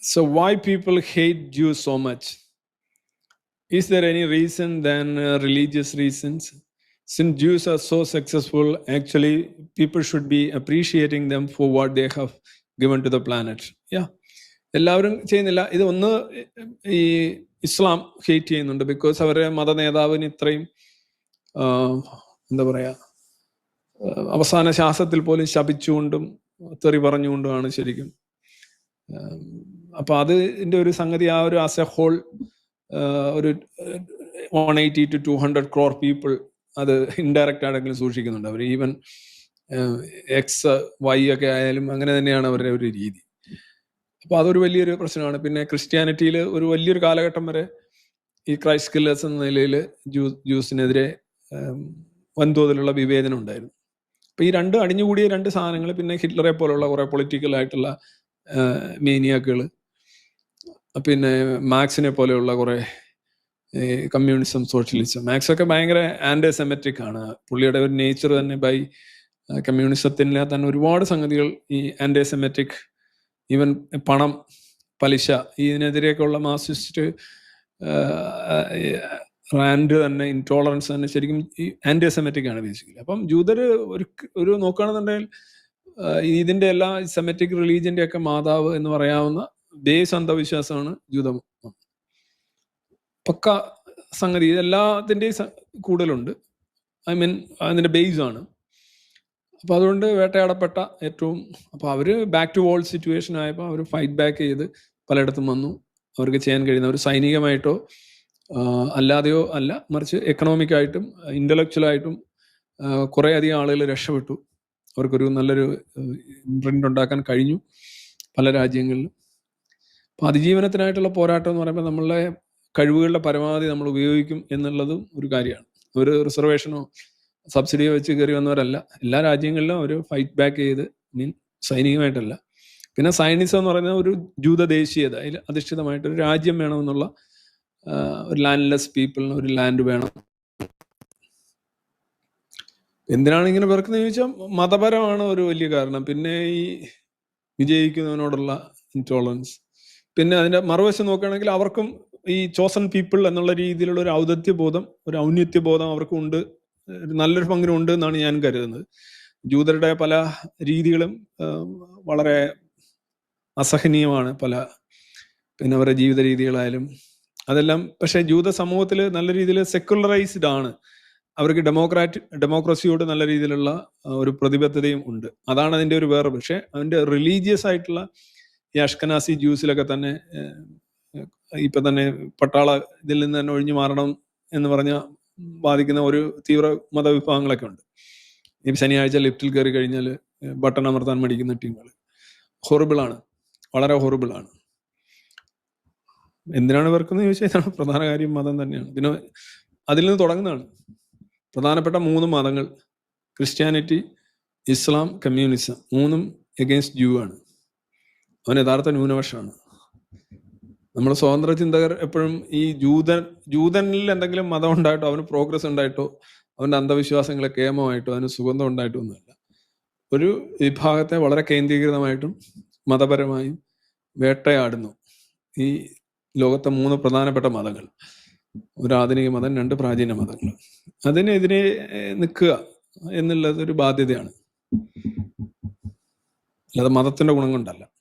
So, why people hate Jews so much? Is there any reason than uh, religious reasons? Since Jews are so successful, actually, people should be appreciating them for what they have given to the planet. Yeah. എല്ലാവരും ചെയ്യുന്നില്ല ഇത് ഒന്ന് ഈ ഇസ്ലാം hate ചെയ്യുന്നുണ്ട് because അവരുടെ മത നേതാവിന് ഇത്രയും എന്താ പറയാ അവസാന ശ്വാസത്തിൽ പോലും ശപിച്ചുകൊണ്ടും തെറി പറഞ്ഞുകൊണ്ടുമാണ് ശരിക്കും അപ്പൊ അതിന്റെ ഒരു സംഗതി ആ ഒരു ആസ് എ ഹോൾ ഒരു one eighty two two hundred crore people അത് ഇൻഡയറക്റ്റ് ആണെങ്കിലും സൂക്ഷിക്കുന്നുണ്ട്. അവർ ഈവൻ എക്സ് വൈ ഒക്കെ ആയാലും അങ്ങനെ തന്നെയാണ് അവരുടെ ഒരു രീതി. അപ്പൊ അതൊരു വലിയൊരു പ്രശ്നമാണ്. പിന്നെ ക്രിസ്ത്യാനിറ്റിയിൽ ഒരു വലിയൊരു കാലഘട്ടം വരെ ഈ ക്രൈസ്റ്റ് കില്ലേഴ്സ് എന്ന നിലയിൽ ജൂ ജ്യൂസിനെതിരെ വൻതോതിലുള്ള വിവേചനം ഉണ്ടായിരുന്നു. അപ്പൊ ഈ രണ്ട് അടിഞ്ഞുകൂടിയ രണ്ട് സാധനങ്ങൾ പിന്നെ ഹിറ്റ്ലറെ പോലുള്ള കുറെ പൊളിറ്റിക്കൽ ആയിട്ടുള്ള മേനിയാക്കുകൾ പിന്നെ മാക്സിനെ പോലെയുള്ള കുറെ കമ്മ്യൂണിസം സോഷ്യലിസം മാക്സ് ഒക്കെ ഭയങ്കര ആന്റി സെമെറ്റിക് ആണ്. പുള്ളിയുടെ ഒരു നേച്ചർ തന്നെ ബൈ കമ്മ്യൂണിസത്തിലെ തന്നെ ഒരുപാട് സംഗതികൾ ഈ ആന്റി സെമെറ്റിക് ഈവൻ പണം പലിശ ഇതിനെതിരെയൊക്കെയുള്ള മാർസിസ്റ്റ് റാൻഡ് തന്നെ ഇൻടോളറൻസ് തന്നെ ശരിക്കും ഈ ആന്റി സെമെറ്റിക് ആണ് ബേസിക്കലി അപ്പം ജൂതര് ഒരു ഒരു നോക്കുകയാണെന്നുണ്ടെങ്കിൽ ഇതിന്റെ എല്ലാ സെമെറ്റിക് റിലീജിയന്റെ ഒക്കെ മാതാവ് എന്ന് പറയാവുന്ന ബേസ് അന്ധവിശ്വാസമാണ് ജൂതം പക്ക സംഗതി ഇതെല്ലാത്തിന്റെയും കൂടുതലുണ്ട്. ഐ മീൻ അതിന്റെ ബേസ് ആണ്. അപ്പോൾ അതുകൊണ്ട് വേട്ടയാടപ്പെട്ട ഏറ്റവും അപ്പോൾ അവർ ബാക്ക് ടു വോൾ സിറ്റുവേഷൻ ആയപ്പോൾ അവർ ഫൈറ്റ് ബാക്ക് ചെയ്ത് പലയിടത്തും വന്നു. അവർക്ക് ചെയ്യാൻ കഴിയുന്ന ഒരു സൈനികമായിട്ടോ അല്ലാതെയോ അല്ല മറിച്ച് എക്കണോമിക്കായിട്ടും ഇന്റലക്ച്വലായിട്ടും കുറേ അധികം ആളുകൾ രക്ഷപ്പെട്ടു. അവർക്കൊരു നല്ലൊരു ഇംപ്രിന്റ് ഉണ്ടാക്കാൻ കഴിഞ്ഞു പല രാജ്യങ്ങളിലും. അപ്പൊ അതിജീവനത്തിനായിട്ടുള്ള പോരാട്ടം എന്ന് പറയുമ്പോൾ നമ്മളുടെ കഴിവുകളുടെ പരമാവധി നമ്മൾ ഉപയോഗിക്കും എന്നുള്ളതും ഒരു കാര്യമാണ്. ഒരു റിസർവേഷനോ സബ്സിഡിയോ വെച്ച് കയറി വന്നവരല്ല. എല്ലാ രാജ്യങ്ങളിലും അവർ ഫൈറ്റ് ബാക്ക് ചെയ്ത് മീൻ സൈനികമായിട്ടല്ല. പിന്നെ സൈനിസം എന്ന് പറയുന്നത് ഒരു ജൂത ദേശീയത അതിൽ അധിഷ്ഠിതമായിട്ട് ഒരു രാജ്യം വേണമെന്നുള്ള ഒരു ലാൻഡ്ലെസ് പീപ്പിളിന് ഒരു ലാൻഡ് വേണം. എന്തിനാണ് ഇങ്ങനെ വെറുക്കുന്നത് ചോദിച്ചാൽ മതപരമാണ് ഒരു വലിയ കാരണം. പിന്നെ ഈ വിജയിക്കുന്നതിനോടുള്ള ഇൻടോളറൻസ് പിന്നെ അതിന്റെ മറുവശം നോക്കുകയാണെങ്കിൽ അവർക്കും ഈ ചോസൺ പീപ്പിൾ എന്നുള്ള രീതിയിലുള്ള ഒരു ഔദത്യ ബോധം ഒരു ഔന്നത്യ ബോധം അവർക്കും ഉണ്ട്. നല്ലൊരു പങ്കിനും ഉണ്ട് എന്നാണ് ഞാൻ കരുതുന്നത്. ജൂതരുടെ പല രീതികളും വളരെ അസഹനീയമാണ് പല പിന്നെ അവരുടെ ജീവിത രീതികളായാലും. അതെല്ലാം പക്ഷേ ജൂത സമൂഹത്തിൽ നല്ല രീതിയിൽ സെക്കുലറൈസ്ഡ് ആണ്. അവർക്ക് ഡെമോക്രാറ്റ് ഡെമോക്രസിയോട് നല്ല രീതിയിലുള്ള ഒരു പ്രതിബദ്ധതയും ഉണ്ട്. അതാണ് അതിന്റെ ഒരു വേറെ പക്ഷേ അതിന്റെ റിലീജിയസ് ആയിട്ടുള്ള ഈ അഷ്കനാസി ജ്യൂസിലൊക്കെ തന്നെ ഇപ്പൊ തന്നെ പട്ടാള ഇതിൽ നിന്ന് തന്നെ ഒഴിഞ്ഞു മാറണം എന്ന് പറഞ്ഞ ബാധിക്കുന്ന ഒരു തീവ്ര മതവിഭാഗങ്ങളൊക്കെ ഉണ്ട്. ഈ ശനിയാഴ്ച ലിഫ്റ്റിൽ കയറി കഴിഞ്ഞാൽ ബട്ടൺ അമർത്താൻ മടിക്കുന്ന ടീമുകൾ. ഹൊറിബിൾ ആണ്. വളരെ ഹൊറിബിൾ ആണ്. എന്തിനാണ് വെറുക്കുന്നത് ചോദിച്ചാൽ പ്രധാന കാര്യം. മതം തന്നെയാണ്. പിന്നെ അതിൽ നിന്ന് തുടങ്ങുന്നതാണ്. പ്രധാനപ്പെട്ട മൂന്ന് മതങ്ങൾ ക്രിസ്ത്യാനിറ്റി ഇസ്ലാം കമ്മ്യൂണിസം മൂന്നും എഗെയിൻസ്റ്റ് ജൂ ആണ്. അവൻ യഥാർത്ഥ ന്യൂനപക്ഷമാണ്. നമ്മൾ സ്വതന്ത്ര ചിന്തകർ എപ്പോഴും ഈ ജൂതൻ ജൂതനിൽ എന്തെങ്കിലും മതം ഉണ്ടായിട്ടോ അവന് പ്രോഗ്രസ് ഉണ്ടായിട്ടോ അവന്റെ അന്ധവിശ്വാസങ്ങളെ കേമമായിട്ടോ അവന് സുഗന്ധം ഉണ്ടായിട്ടോ ഒന്നുമില്ല. ഒരു വിഭാഗത്തെ വളരെ കേന്ദ്രീകൃതമായിട്ടും മതപരമായും വേട്ടയാടുന്നു ഈ ലോകത്തെ മൂന്ന് പ്രധാനപ്പെട്ട മതങ്ങൾ. ഒരു ആധുനിക മതം രണ്ട് പ്രാചീന മതങ്ങൾ. അതിനെതിരെ നിൽക്കുക എന്നുള്ളത് ഒരു ബാധ്യതയാണ്. അല്ലാതെ മതത്തിന്റെ ഗുണം കൊണ്ടല്ല.